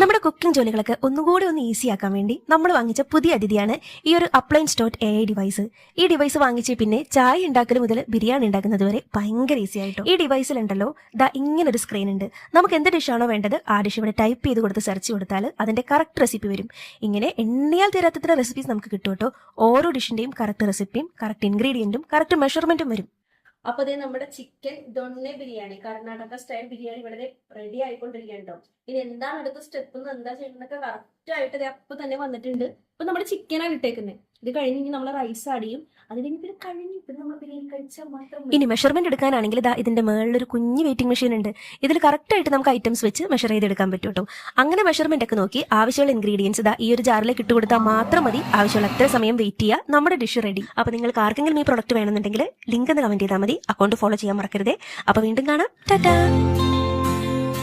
നമ്മുടെ കുക്കിംഗ് ജോലികളൊക്കെ ഒന്നുകൂടി ഒന്ന് ഈസി ആക്കാൻ വേണ്ടി നമ്മൾ വാങ്ങിച്ച പുതിയ അതിഥിയാണ് ഈ ഒരു appliance dot A I device ഈ ഡിവൈസ് വാങ്ങിച്ച് പിന്നെ ചായ ഉണ്ടാക്കൽ മുതൽ ബിരിയാണി ഉണ്ടാക്കുന്നത് വരെ ഭയങ്കര ഈസി ആയിട്ടോ. ഈ ഡിവൈസിലുണ്ടല്ലോ ദാ ഇങ്ങനെ ഒരു സ്ക്രീൻ ഉണ്ട്. നമുക്ക് എന്ത് ഡിഷാണോ വേണ്ടത് ആ ഡിഷ് ഇവിടെ ടൈപ്പ് ചെയ്ത് കൊടുത്ത് സെർച്ച് കൊടുത്താൽ അതിന്റെ കറക്റ്റ് റെസിപ്പി വരും. ഇങ്ങനെ എണ്ണിയാൽ തീരാത്തത്ര റെസിപ്പീസ് നമുക്ക് കിട്ടും കേട്ടോ. ഓരോ ഡിഷിന്റെയും കറക്റ്റ് റെസിപ്പിയും കറക്റ്റ് ഇൻഗ്രീഡിയന്റും കറക്റ്റ് മെഷർമെന്റും വരും. അപ്പൊ അതേ നമ്മുടെ ചിക്കൻ ദൊണ്ണെ ബിരിയാണി കർണാടക സ്റ്റൈൽ ബിരിയാണി വളരെ റെഡി ആയിക്കൊണ്ടിരിക്കുകയുണ്ടോ ഇനി എന്താണ് അടുത്ത സ്റ്റെപ്പ് എന്താ ചെയ്യണമെന്നൊക്കെ കറക്റ്റ് ആയിട്ട് അപ്പൊ തന്നെ വന്നിട്ടുണ്ട്. ഇപ്പൊ നമ്മുടെ ചിക്കനാണ് ഇട്ടേക്കുന്നത് ഇത് കഴിഞ്ഞ് ഇനി നമ്മൾ റൈസ് ആടിയും അത് കഴിഞ്ഞ് കഴിഞ്ഞ് നമ്മൾ ബിരിയാണി കഴിച്ചാൽ മാത്രം ഇനി മെഷർമെന്റ് എടുക്കാനാണെങ്കിൽ ഇതാ ഇതിന്റെ മുകളിൽ ഒരു കുഞ്ഞു വെയിറ്റിംഗ് മെഷീൻ ഉണ്ട്. ഇതിൽ കറക്റ്റ് ആയിട്ട് നമുക്ക് ഐറ്റംസ് വെച്ച് മെഷർ ചെയ്തെടുക്കാൻ പറ്റും കേട്ടോ അങ്ങനെ മെഷർമെന്റ് ഒക്കെ നോക്കി ആവശ്യമുള്ള ഇൻഗ്രീഡിയൻസ് ഇതാ ഈ ഒരു ജാറിലേക്ക് ഇട്ട് കൊടുത്താൽ മാത്രം മതി. ആവശ്യമുള്ള അത്ര സമയം വെയിറ്റ് ചെയ്യുക നമ്മുടെ ഡിഷ് റെഡി അപ്പൊ നിങ്ങൾക്ക് ആർക്കെങ്കിലും ഈ പ്രോഡക്റ്റ് വേണമെന്നുണ്ടെങ്കിൽ ലിങ്ക് ഒന്ന് കമന്റ് ചെയ്താൽ മതി. അക്കൗണ്ട് ഫോളോ ചെയ്യാൻ മറക്കരുത്. അപ്പൊ വീണ്ടും കാണാം. ടാറ്റാ.